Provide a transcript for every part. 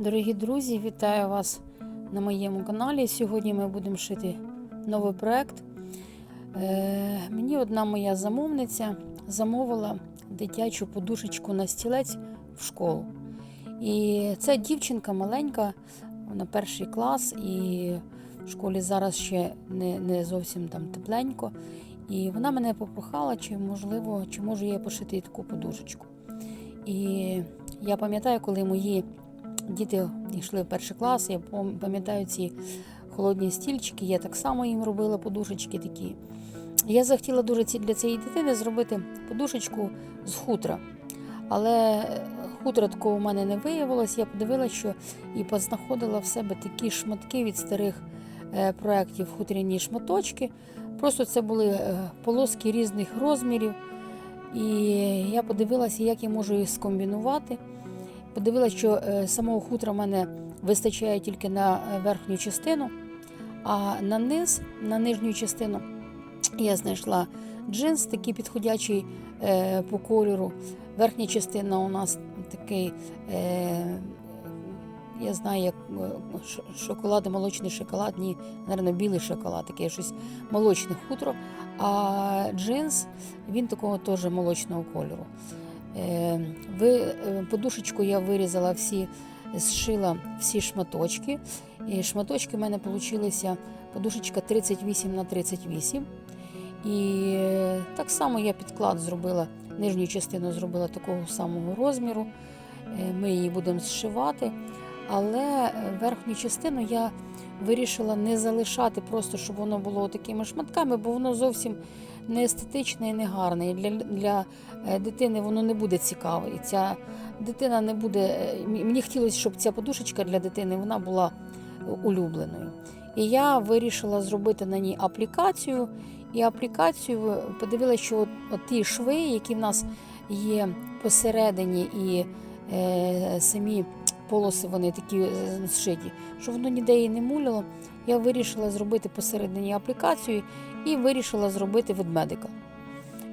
Дорогі друзі, вітаю вас на моєму каналі. Сьогодні ми будемо шити новий проект. Е, мені одна моя замовниця замовила дитячу подушечку на стілець в школу. І ця дівчинка маленька, вона перший клас, і в школі зараз ще не, не зовсім там тепленько. І вона мене попрохала, чи можливо, чи можу я пошити таку подушечку. І я пам'ятаю, коли мої діти йшли в перший клас, я пам'ятаю ці холодні стільчики, я так само їм робила подушечки такі. Я захотіла дуже для цієї дитини зробити подушечку з хутра. Але хутра такого в мене не виявилось. Я подивилася, що і познаходила в себе такі шматки від старих е, проєктів хутряні шматочки. Просто це були е, полоски різних розмірів. І я подивилася, як я можу їх скомбінувати. Подивилася, що е, самого хутра в мене вистачає тільки на е, верхню частину, а на низ, на нижню частину, я знайшла джинс, такий підходячий е, по кольору. Верхня частина у нас такий, я знаю, як шоколад, молочний шоколад, ні, мабуть, білий шоколад, таке щось молочне хутро. А джинс, він такого теж молочного кольору. Е, е, подушечку я вирізала всі, зшила всі шматочки. І шматочки в мене вийшли подушечка 38 на 38. І е, так само я підклад зробила, нижню частину зробила такого самого розміру. Ми її будемо зшивати. Але верхню частину я вирішила не залишати, просто щоб воно було такими шматками, бо воно зовсім не естетичне і не гарне. І для, для е, дитини воно не буде цікаво. І ця дитина не буде. е, Мені хотілося, щоб ця подушечка для дитини вона була улюбленою. І я вирішила зробити на ній аплікацію. І аплікацію подивилася, що от, от ті шви, які в нас є посередині, і е, самі полоси вони такі е, зшиті, що воно ніде її не муляло. Я вирішила зробити посередині аплікацію і вирішила зробити ведмедика.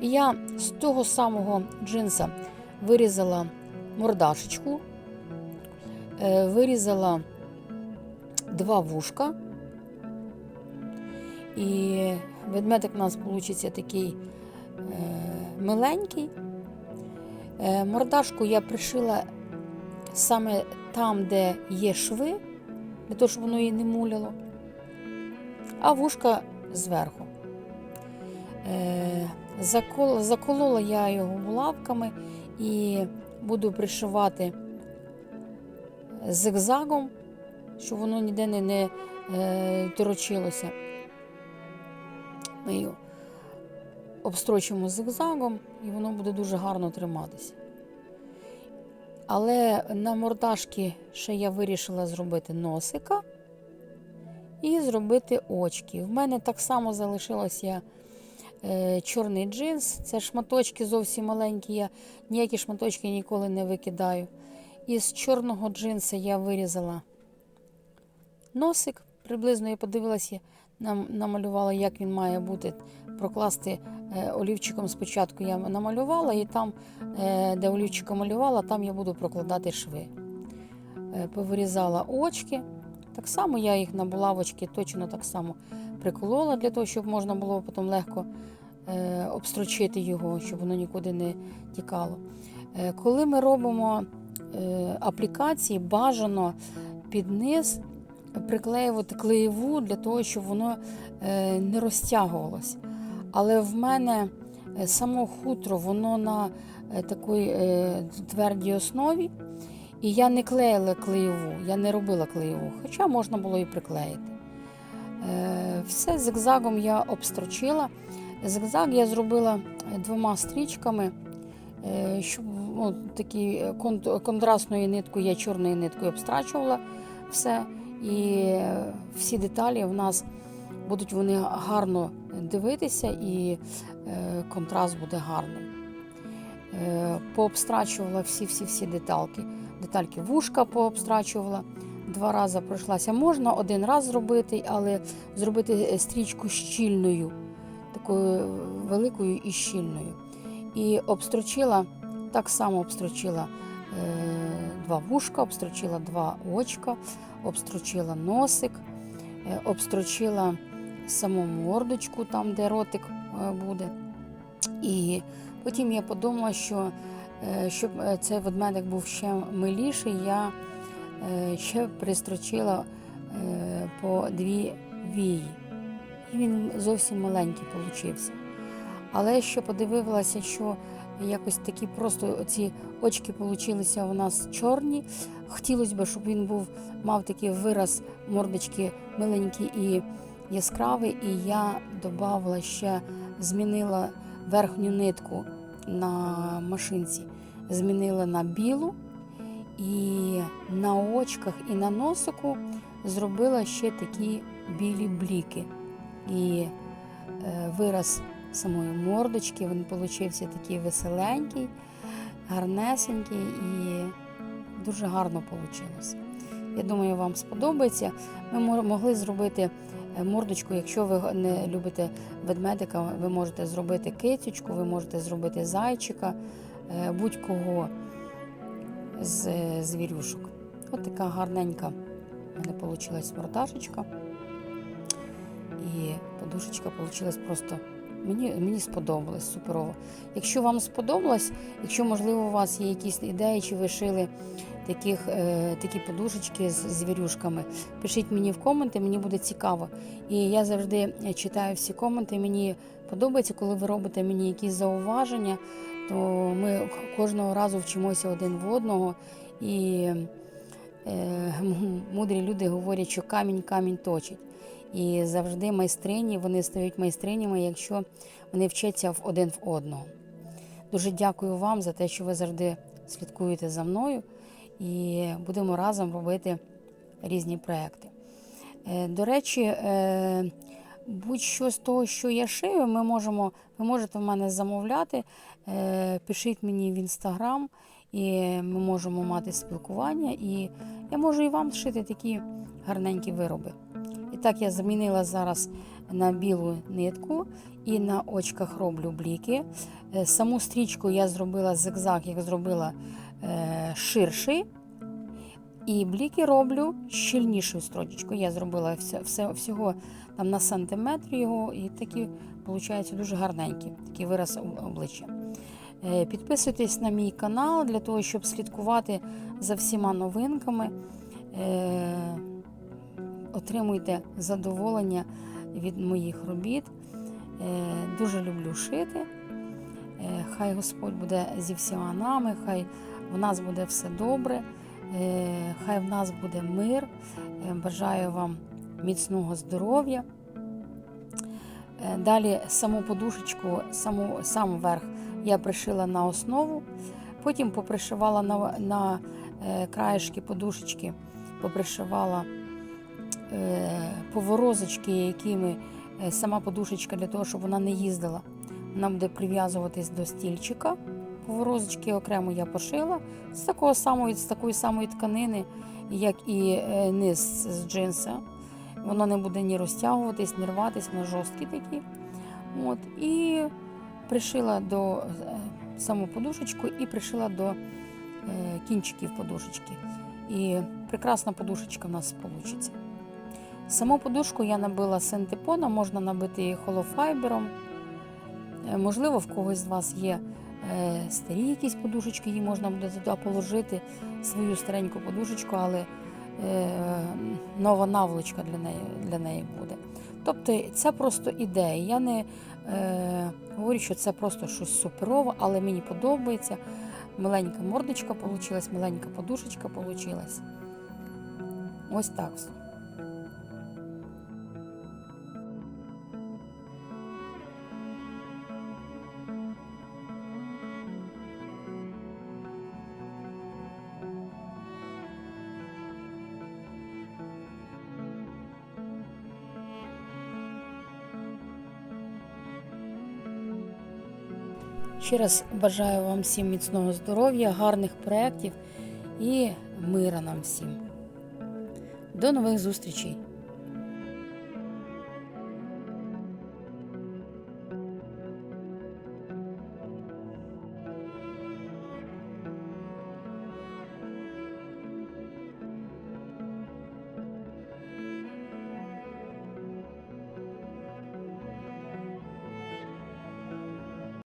І я з того самого джинса вирізала мордашечку, е, вирізала два вушка. І ведмедик у нас вийде такий е, миленький. Мордашку я пришила саме там, де є шви, для того, щоб воно її не муляло, а вушка зверху. Е, закол, заколола я його булавками і буду пришивати зигзагом, щоб воно ніде не, не е, торочилося. Ми його обстрочимо зигзагом, і воно буде дуже гарно триматися. Але на мордашки ще я вирішила зробити носика і зробити очки. В мене так само залишилося е, чорний джинс. Це шматочки зовсім маленькі. Я ніякі шматочки ніколи не викидаю. Із чорного джинса я вирізала носик. Приблизно я подивилася, нам намалювала, як він має бути. Прокласти е, олівчиком спочатку я намалювала, і там, е, де олівчиком малювала, там я буду прокладати шви. Е, Повирізала очки. Так само я їх на булавочки точно так само приколола, для того, щоб можна було потім легко обстрочити його, щоб воно нікуди не тікало. Коли ми робимо аплікації, бажано під низ приклеювати клеєву для того, щоб воно не розтягувалось. Але в мене е, само хутро, воно на е, такій е, твердій основі. І я не клеїла клеєву, я не робила клеєву, хоча можна було і приклеїти. Все зигзагом я обстрочила. Зигзаг я зробила двома стрічками, щоб ну, такі кон- контрастною ниткою, я чорною ниткою обстрачувала все. І всі деталі в нас будуть вони гарно дивитися, і е, контраст буде гарний. Е, Пообстрачувала всі-всі-всі детальки. Детальки вушка пообстрачувала. Два рази пройшлася. Можна один раз зробити, але зробити стрічку щільною, такою великою і щільною. І обстрочила, так само обстрочила два вушка, обстрочила два очка, обстрочила носик, е, обстрочила саму мордочку, там, де ротик е, буде. І потім я подумала, що е, щоб е, цей ведмедик був ще миліший, я ще пристрочила по дві вії. І він зовсім маленький получився. Але ще подивилася, що якось такі просто ці очки получилися у нас чорні. Хотілося б, щоб він був, мав такий вираз мордочки миленький і яскравий. І я додавала ще, змінила верхню нитку на машинці, змінила на білу. І на очках і на носику зробила ще такі білі бліки. І е, вираз самої мордочки, він получився такий веселенький, гарнесенький і дуже гарно вийшло. Я думаю, вам сподобається. Ми могли зробити мордочку, якщо ви не любите ведмедика, ви можете зробити кицючку, ви можете зробити зайчика, е, будь-кого з е, звірюшок. От така гарненька в мене вийшла мордашечка. І подушечка вийшла просто. Мені, мені сподобалось суперово. Якщо вам сподобалось, якщо, можливо, у вас є якісь ідеї, чи ви шили таких, е, такі подушечки з звірюшками, пишіть мені в коменти, мені буде цікаво. І я завжди читаю всі коменти. Мені подобається, коли ви робите мені якісь зауваження, то ми кожного разу вчимося один в одного. І е, мудрі люди говорять, що камінь камінь точить. І завжди майстрині вони стають майстринями, якщо вони вчаться в один в одного. Дуже дякую вам за те, що ви завжди слідкуєте за мною і будемо разом робити різні проекти. Е, До речі, е, будь-що з того, що я шию, ми можемо, ви можете в мене замовляти. Е, Пишіть мені в інстаграм, і ми можемо мати спілкування. І я можу і вам шити такі гарненькі вироби. І так я замінила зараз на білу нитку і на очках роблю бліки. Е, Саму стрічку я зробила зигзаг, як зробила е, ширший. І бліки роблю щільнішою строчечкою. Я зробила все, все, всього там на сантиметр його, і такі, виходить, дуже гарненькі, такий вираз обличчя. Е, Підписуйтесь на мій канал для того, щоб слідкувати за всіма новинками. Отримуйте задоволення від моїх робіт. Е, Дуже люблю шити. Е, Хай Господь буде зі всіма нами, хай в нас буде все добре, е, хай в нас буде мир. Бажаю вам міцного здоров'я. Далі саму подушечку, саму, сам верх я пришила на основу, потім попришивала на, на краєшки подушечки, попришивала поворозочки, якими е, сама подушечка для того, щоб вона не їздила. Вона буде прив'язуватись до стільчика. Поворозочки окремо я пошила з такого самої, з такої самої тканини, як і е, низ з джинса. Воно не буде ні розтягуватись, ні рватись, воно жорсткі такі. От, і пришила до е, саму подушечку і пришила до е, кінчиків подушечки. І прекрасна подушечка в нас вийде. Саму подушку я набила синтепоном, можна набити її холофайбером. Е, Можливо, в когось з вас є е, старі якісь подушечки, її можна буде туди положити свою стареньку подушечку, але е, нова наволочка для неї, для неї буде. Тобто це просто ідея. Я не е, говорю, що це просто щось суперове, але мені подобається. Маленька мордочка вийшла, маленька подушечка вийшла. Ось так. Ще раз бажаю вам всім міцного здоров'я, гарних проєктів і мира нам всім. До нових зустрічей!